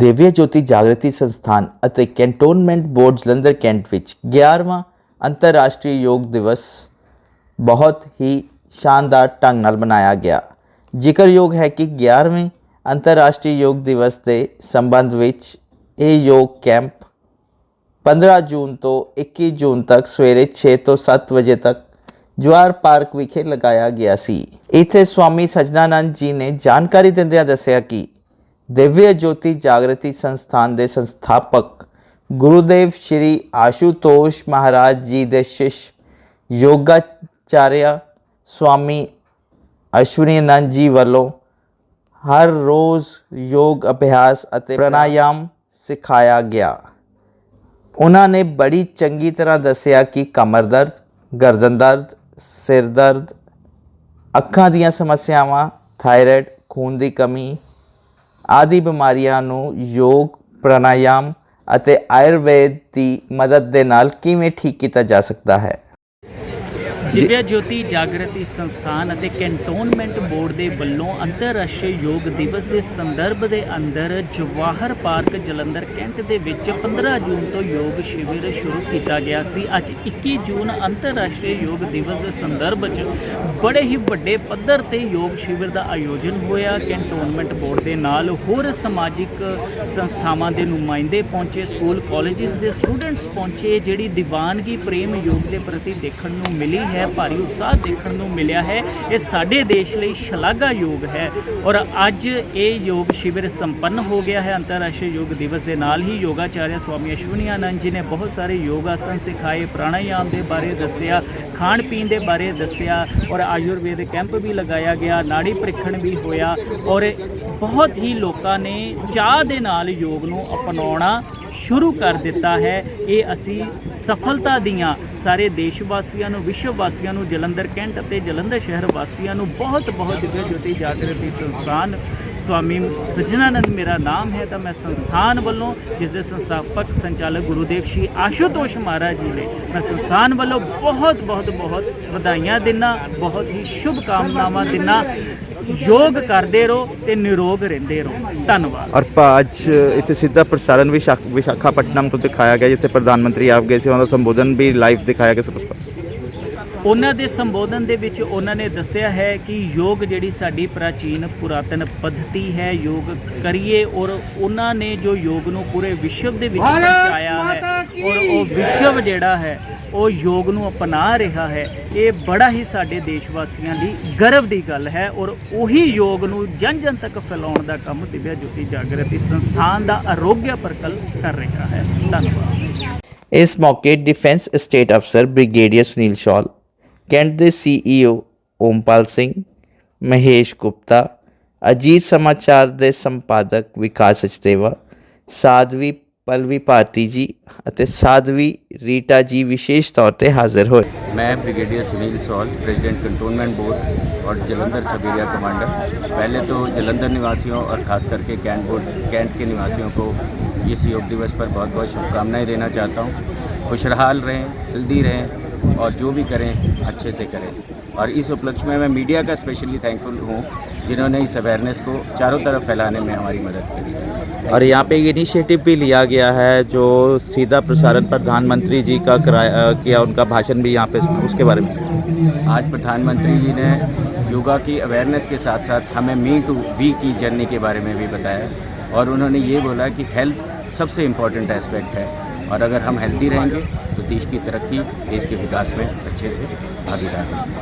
ਦੇਵੀਆ ਜੋਤੀ ਜਾਗਰਤੀ ਸੰਸਥਾਨ ਅਤੇ cantonment board Jalandhar cantt ਵਿੱਚ 11ਵਾਂ ਅੰਤਰਰਾਸ਼ਟਰੀ ਯੋਗ ਦਿਵਸ ਬਹੁਤ ਹੀ ਸ਼ਾਨਦਾਰ ਢੰਗ ਨਾਲ ਮਨਾਇਆ ਗਿਆ। ਜ਼ਿਕਰਯੋਗ ਹੈ ਕਿ 11ਵੇਂ ਅੰਤਰਰਾਸ਼ਟਰੀ ਯੋਗ ਦਿਵਸ ਦੇ ਸੰਬੰਧ ਵਿੱਚ ਇਹ ਯੋਗ ਕੈਂਪ 15 ਜੂਨ ਤੋਂ 21 ਜੂਨ ਤੱਕ ਸਵੇਰੇ 6 ਤੋਂ 7 ਵਜੇ ਤੱਕ ਜਵਾਰ ਪਾਰਕ ਵਿਖੇ ਲਗਾਇਆ ਗਿਆ ਸੀ। ਇੱਥੇ ਸਵਾਮੀ ਸਜਨਾਨੰਦ ਜੀ ਨੇ ਜਾਣਕਾਰੀ ਦਿੰਦਿਆਂ ਦੱਸਿਆ ਕਿ ਦਿਵਯ ਜੋਤੀ ਜਾਗਰਤੀ ਸੰਸਥਾਨ ਦੇ ਸੰਸਥਾਪਕ ਗੁਰੂਦੇਵ ਸ਼੍ਰੀ ਆਸ਼ੂਤੋਸ਼ ਮਹਾਰਾਜ ਜੀ ਦੇ ਸ਼ਿਸ਼ ਯੋਗਾਚਾਰਿਆ ਸਵਾਮੀ ਅਸ਼ਵਨੀਨੰਦ ਜੀ ਵੱਲੋਂ ਹਰ ਰੋਜ਼ ਯੋਗ ਅਭਿਆਸ ਅਤੇ ਪ੍ਰਾਣਾਯਾਮ ਸਿਖਾਇਆ ਗਿਆ ਉਹਨਾਂ ਨੇ ਬੜੀ ਚੰਗੀ ਤਰ੍ਹਾਂ ਦੱਸਿਆ ਕਿ ਕਮਰ ਦਰਦ ਗਰਦਨ ਦਰਦ ਸਿਰ ਦਰਦ ਅੱਖਾਂ ਦੀਆਂ ਸਮੱਸਿਆਵਾਂ ਥਾਇਰਾਇਡ ਖੂਨ ਦੀ ਕਮੀ ਆਦਿ ਬਿਮਾਰੀਆਂ ਨੂੰ ਯੋਗ, ਪ੍ਰਾਣਾਯਾਮ ਅਤੇ ਆਯੁਰਵੇਦ ਦੀ ਮਦਦ ਦੇ ਨਾਲ ਕਿਵੇਂ ਠੀਕ ਕੀਤਾ ਜਾ ਸਕਦਾ ਹੈ? ਦਿਵਿਆ ਜੋਤੀ ਜਾਗਰਤੀ ਸੰਸਥਾਨ ਅਤੇ ਕੈਂਟੋਨਮੈਂਟ ਬੋਰਡ ਦੇ ਵੱਲੋਂ ਅੰਤਰਰਾਸ਼ਟਰੀ ਯੋਗ ਦਿਵਸ ਦੇ ਸੰਦਰਭ ਦੇ ਅੰਦਰ ਜਵਾਹਰ ਪਾਰਕ ਜਲੰਧਰ ਕੈਂਟ ਦੇ ਵਿੱਚ 15 ਜੂਨ ਤੋਂ ਯੋਗ ਸ਼ਿਵਰ ਸ਼ੁਰੂ ਕੀਤਾ ਗਿਆ ਸੀ। ਅੱਜ 21 ਜੂਨ ਅੰਤਰਰਾਸ਼ਟਰੀ ਯੋਗ ਦਿਵਸ ਦੇ ਸੰਦਰਭ 'ਚ ਬੜੇ ਹੀ ਵੱਡੇ ਪੱਧਰ ਤੇ ਯੋਗ ਸ਼ਿਵਰ ਦਾ ਆਯੋਜਨ ਹੋਇਆ। ਕੈਂਟੋਨਮੈਂਟ ਬੋਰਡ ਦੇ ਨਾਲ ਹੋਰ ਸਮਾਜਿਕ ਸੰਸਥਾਵਾਂ ਦੇ ਨੁਮਾਇੰਦੇ ਪਹੁੰਚੇ, ਸਕੂਲ, ਕਾਲਜਿਸ ਦੇ ਸਟੂਡੈਂਟਸ ਪਹੁੰਚੇ, ਜਿਹੜੀ ਦੀਵਾਨਗੀ ਪ੍ਰੇਮ ਯੋਗ ਦੇ ਪ੍ਰਤੀ ਦੇਖਣ ਨੂੰ ਮਿਲੀ ਹੈ। ਭਾਰੀ ਉਤਸ਼ਾਹ ਦੇਖਣ ਨੂੰ ਮਿਲਿਆ ਹੈ। ਇਹ ਸਾਡੇ ਦੇਸ਼ ਲਈ ਸ਼ਲਾਘਾਯੋਗ ਹੈ। ਔਰ ਅੱਜ ਇਹ ਯੋਗ ਸ਼ਿਵਰ ਸੰਪੰਨ ਹੋ ਗਿਆ ਹੈ। ਅੰਤਰਰਾਸ਼ਟਰੀ ਯੋਗ ਦਿਵਸ ਦੇ ਨਾਲ ਹੀ ਯੋਗਾਚਾਰਿਆ ਸਵਾਮੀ ਅਸ਼ਵਨੀ ਆਨੰਦ ਜੀ ਨੇ ਬਹੁਤ ਸਾਰੇ ਯੋਗ ਆਸਨ ਸਿਖਾਏ, ਪ੍ਰਾਣਾਯਾਮ ਦੇ ਬਾਰੇ ਦੱਸਿਆ ਖਾਣ ਪੀਣ ਦੇ ਬਾਰੇ ਦੱਸਿਆ ਔਰ ਆਯੁਰਵੇਦ ਕੈਂਪ ਵੀ ਲਗਾਇਆ ਗਿਆ, ਨਾੜੀ ਪ੍ਰੀਖਣ ਵੀ ਹੋਇਆ ਔਰ ਬਹੁਤ ਹੀ ਲੋਕਾਂ ਨੇ ਚਾਹ ਦੇ ਨਾਲ ਯੋਗ ਨੂੰ ਅਪਣਾਉਣਾ ਸ਼ੁਰੂ ਕਰ ਦਿੱਤਾ ਹੈ। ਇਹ ਅਸੀਂ ਸਫਲਤਾ ਦੀਆਂ ਸਾਰੇ ਦੇਸ਼ ਵਾਸੀਆਂ ਨੂੰ ਵਿਸ਼ਵ ਵਾਸੀਆਂ ਨੂੰ, ਜਲੰਧਰ ਕੈਂਟ ਅਤੇ ਜਲੰਧਰ ਸ਼ਹਿਰ ਵਾਸੀਆਂ ਨੂੰ ਬਹੁਤ ਬਹੁਤ ਦਿਵਯ ਜੋਤੀ ਜਾਗਰਤੀ ਸੰਸਥਾਨ ਸਵਾਮੀ ਸਜਨਾਨੰਦ ਮੇਰਾ ਨਾਮ ਹੈ ਤਾਂ ਮੈਂ ਸੰਸਥਾਨ ਵੱਲੋਂ, ਜਿਸ ਦੇ ਸੰਸਥਾਪਕ ਸੰਚਾਲਕ ਗੁਰੂਦੇਵ ਸ਼੍ਰੀ ਆਸ਼ੂਤੋਸ਼ ਮਹਾਰਾਜ ਜੀ ਨੇ, ਮੈਂ ਸੰਸਥਾਨ ਵੱਲੋਂ ਬਹੁਤ ਬਹੁਤ ਬਹੁਤ ਵਧਾਈਆਂ ਦਿੰਦਾ ਬਹੁਤ ਹੀ ਸ਼ੁਭ ਕਾਮਨਾਵਾਂ ਦਿੰਦਾ ਯੋਗ ਕਰਦੇ ਰਹੋ ਤੇ ਨਿਰੋਗ ਰਹਿੰਦੇ ਰਹੋ। ਧੰਨਵਾਦ। ਔਰ ਪ- ਅੱਜ ਇੱਥੇ ਸਿੱਧਾ ਪ੍ਰਸਾਰਣ ਵਿਸ਼ਾਖ ਵਿਸ਼ਾਖਾਪਟਨਮ ਤੋਂ ਦਿਖਾਇਆ ਗਿਆ ਜਿੱਥੇ ਪ੍ਰਧਾਨ ਮੰਤਰੀ ਆਪ ਗਏ ਸੀ ਉਹਨਾਂ ਦਾ ਸੰਬੋਧਨ ਵੀ ਲਾਈਵ ਦਿਖਾਇਆ ਗਿਆ ਸਭ ਉਹਨਾਂ ਦੇ ਸੰਬੋਧਨ ਦੇ ਵਿੱਚ ਉਹਨਾਂ ਨੇ ਦੱਸਿਆ ਹੈ ਕਿ ਯੋਗ ਜਿਹੜੀ ਸਾਡੀ ਪ੍ਰਾਚੀਨ ਪੁਰਾਤਨ ਪद्धਤੀ ਹੈ ਯੋਗ ਕਰੀਏ ਔਰ ਉਹਨਾਂ ਨੇ ਜੋ ਯੋਗ ਨੂੰ ਪੂਰੇ ਵਿਸ਼ਵ ਦੇ ਵਿੱਚ ਪਹੁੰਚਾਇਆ ਹੈ ਔਰ ਉਹ ਵਿਸ਼ਵ ਜਿਹੜਾ ਹੈ, ਉਹ ਯੋਗ ਨੂੰ ਅਪਣਾ ਰਿਹਾ ਹੈ। ਇਹ ਬੜਾ ਹੀ ਸਾਡੇ ਦੇਸ਼ ਵਾਸੀਆਂ ਲਈ ਗਰਵ ਦੀ ਗੱਲ ਹੈ ਔਰ ਉਹੀ ਯੋਗ ਨੂੰ ਜਨ ਜਨ ਤੱਕ ਫੈਲਾਉਣ ਦਾ ਕੰਮ ਦਿਵਿਆ ਜੋਤੀ ਜਾਗਰਤੀ ਸੰਸਥਾਨ ਦਾ ਆਰੋਗਿਆ ਪ੍ਰਕਲਪ ਕਰ ਰਿਹਾ ਹੈ। ਧੰਨਵਾਦ। ਇਸ ਮੌਕੇ ਡਿਫੈਂਸ ਸਟੇਟ ਅਫਸਰ ਬ੍ਰਿਗੇਡੀਅਰ ਸੁਨੀਲ ਸ਼ੌਲ ਕੈਂਟ ਦੇ ਸੀਈਓ ਓਮਪਾਲ ਸਿੰਘ ਮਹੇਸ਼ ਗੁਪਤਾ, ਅਜੀਤ ਸਮਾਚਾਰ ਦੇ ਸੰਪਾਦਕ ਵਿਕਾਸ ਸਚਦੇਵਾ ਸਾਧਵੀ ਪਲਵੀ ਭਾਰਤੀ ਜੀ ਅਤੇ ਸਾਧਵੀ ਰੀਟਾ ਜੀ ਵਿਸ਼ੇਸ਼ ਤੌਰ ਤੇ ਹਾਜ਼ਰ ਹੋਏ मैं brigadier Sunil Saul president cantonment board और जलंधर सब एरिया कमांडर पहले तो जलंधर निवासियों और ख़ास करके कैंट बोर्ड कैंट के निवासियों को इस योग दिवस पर बहुत बहुत शुभकामनाएं देना चाहता हूँ खुशहाल रहें हेल्दी रहें और जो भी करें अच्छे से करें। और इस उपलक्ष्य में मैं मीडिया का स्पेशली थैंकफुल हूँ जिन्होंने इस अवेयरनेस को चारों तरफ़ फैलाने में हमारी मदद करी और यहाँ पे इनिशिएटिव भी लिया गया है जो सीधा प्रसारण प्रधानमंत्री जी का कराया किया उनका भाषण भी यहाँ पे उसके बारे में। आज प्रधानमंत्री जी ने योगा की अवेयरनेस के साथ साथ हमें मी टू वी की जर्नी के बारे में भी बताया और उन्होंने ये बोला कि हेल्थ सबसे इंपॉर्टेंट एस्पेक्ट है। और अगर हम हेल्दी रहेंगे तो देश की तरक्की देश के विकास में अच्छे से भागीदार हो सकते हैं